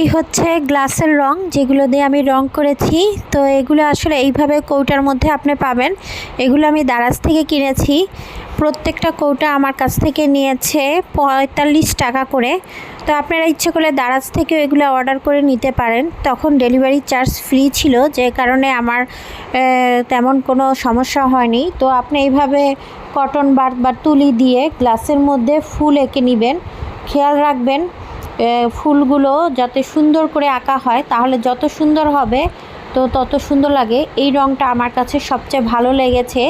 এই হচ্ছে গ্লাসের রং, যেগুলো দিয়ে আমি রং করেছি। তো এগুলো আসলে এইভাবে কৌটার মধ্যে আপনি পাবেন। এগুলো আমি দারাজ থেকে কিনেছি। প্রত্যেকটা কৌটা আমার কাছ থেকে নিয়েছে পঁয়তাল্লিশ টাকা করে। তো আপনারা ইচ্ছে করলে দারাজ থেকেও এগুলো অর্ডার করে নিতে পারেন। তখন ডেলিভারি চার্জ ফ্রি ছিল, যে কারণে আমার তেমন কোনো সমস্যা হয়নি। তো আপনি এইভাবে কটন বার বা তুলি দিয়ে গ্লাসের মধ্যে ফুল এঁকে নেবেন। খেয়াল রাখবেন। ফুলগুলো যাতে সুন্দর করে আঁকা হয়, তাহলে যত সুন্দর হবে, তো তত সুন্দর লাগে। এই রঙটা আমার কাছে সবচেয়ে ভালো লেগেছে।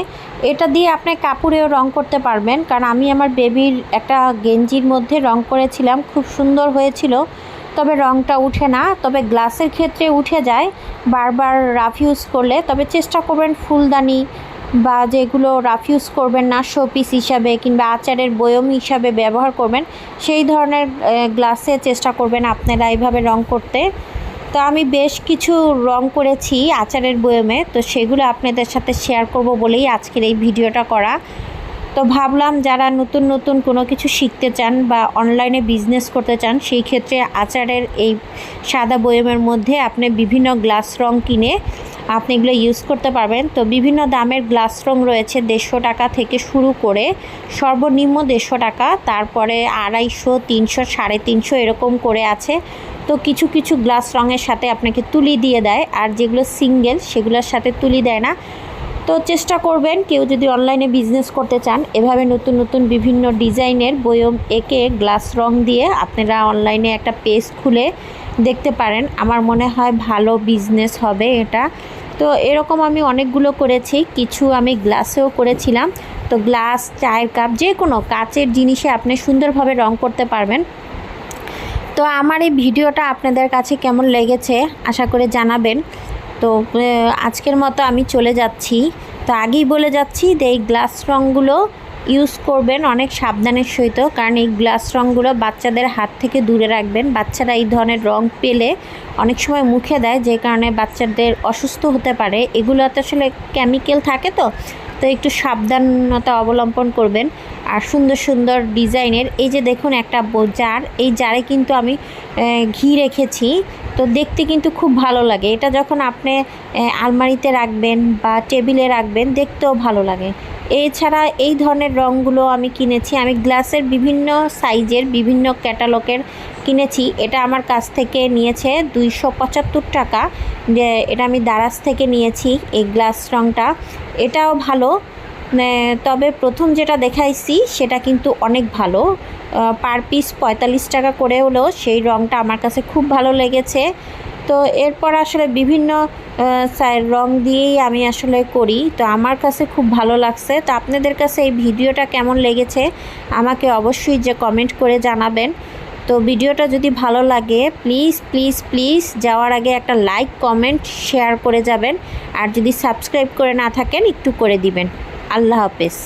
এটা দিয়ে আপনি কাপড়েও রং করতে পারবেন, কারণ আমি আমার বেবির একটা গেঞ্জির মধ্যে রং করেছিলাম, খুব সুন্দর হয়েছিল। তবে রংটা উঠে না, তবে গ্লাসের ক্ষেত্রে উঠে যায়। বারবার রাফ ইউজ করলে, তবে চেষ্টা করবেন ফুলদানি বা যেগুলো রাফ ইউজ করবেন না শোপিস হিসাবে কিংবা আচারের বয়ম হিসাবে ব্যবহার করবেন, সেই ধরনের গ্লাসে চেষ্টা করবেন আপনারা এইভাবে রং করতে। তো আমি বেশ কিছু রং করেছি আচারের বয়মে, তো সেগুলো আপনাদের সাথে শেয়ার করব বলেই আজকের এই ভিডিওটা করা। তো ভাবলাম যারা নতুন নতুন কোনো কিছু শিখতে চান বা অনলাইনে বিজনেস করতে চান, সেই ক্ষেত্রে আচারের এই সাদা বয়মের মধ্যে আপনি বিভিন্ন গ্লাস রং কিনে আপনি এগুলো ইউজ করতে পারবেন। তো বিভিন্ন দামের গ্লাস রং রয়েছে দেড়শো টাকা থেকে শুরু করে সর্বনিম্ন দেড়শো টাকা। তারপরে আড়াইশো, তিনশো, সাড়ে তিনশো এরকম করে আছে। তো কিছু কিছু গ্লাস রঙের সাথে আপনাকে তুলি দিয়ে দেয়। আর যেগুলো সিঙ্গেল সেগুলোর সাথে তুলি দেয় না। তো চেষ্টা করবেন, কেউ যদি অনলাইনে বিজনেস করতে চান, এভাবে নতুন নতুন বিভিন্ন ডিজাইনের বয়ম এঁকে গ্লাস রং দিয়ে আপনারা অনলাইনে একটা পেজ খুলে দেখতে পারেন। আমার মনে হয় ভালো বিজনেস হবে এটা। তো এরকম আমি অনেকগুলো করেছি, কিছু আমি গ্লাসেও করেছিলাম। তো গ্লাস, চায়ের কাপ, যে কোনো কাচের জিনিসে আপনি সুন্দরভাবে রং করতে পারবেন। তো আমার এই ভিডিওটা আপনাদের কাছে কেমন লেগেছে আশা করে জানাবেন। তো আজকের মতো আমি চলে যাচ্ছি। তো আগেই বলে যাচ্ছি যে এই গ্লাস রঙগুলো ইউজ করবেন অনেক সাবধানের সহিত, কারণ এই গ্লাস রঙগুলো বাচ্চাদের হাত থেকে দূরে রাখবেন। বাচ্চারা এই ধরনের রং পেলে অনেক সময় মুখে দেয়, যে কারণে বাচ্চাদের অসুস্থ হতে পারে। এগুলোতে আসলে কেমিক্যাল থাকে তো তো একটু সাবধানতা অবলম্বন করবেন। আর সুন্দর সুন্দর ডিজাইনের, এই যে দেখুন একটা জার, এই জারে কিন্তু আমি ঘি রেখেছি। তো দেখতে কিন্তু খুব ভালো লাগে। এটা যখন আপনি আলমারিতে রাখবেন বা টেবিলে রাখবেন, দেখতেও ভালো লাগে। এছাড়া এই ধরনের রঙগুলো আমি কিনেছি। আমি গ্লাসের বিভিন্ন সাইজের, বিভিন্ন ক্যাটালগের কিনেছি। এটা আমার কাছ থেকে নিয়েছে দুইশো পঁচাত্তর টাকা। এটা আমি দারাজ থেকে নিয়েছি এই গ্লাস রঙটা এটাও ভালো। তবে প্রথম যেটা দেখাইছি সেটা কিন্তু অনেক ভালো। পার পিস পঁয়তাল্লিশ টাকা করে হলেও সেই রঙটা আমার কাছে খুব ভালো লেগেছে। তো এরপর আসলে বিভিন্ন রং দিয়েই আমি আসলে করি। তো আমার কাছে খুব ভালো লাগছে। তো আপনাদের কাছে এই ভিডিওটা কেমন লেগেছে আমাকে অবশ্যই যে কমেন্ট করে জানাবেন। তো ভিডিওটা যদি ভালো লাগে প্লিজ প্লিজ প্লিজ যাওয়ার আগে একটা লাইক কমেন্ট শেয়ার করে যাবেন। আর যদি সাবস্ক্রাইব করে না থাকেন, একটু করে দিবেন। আল্লাহ হাফেজ।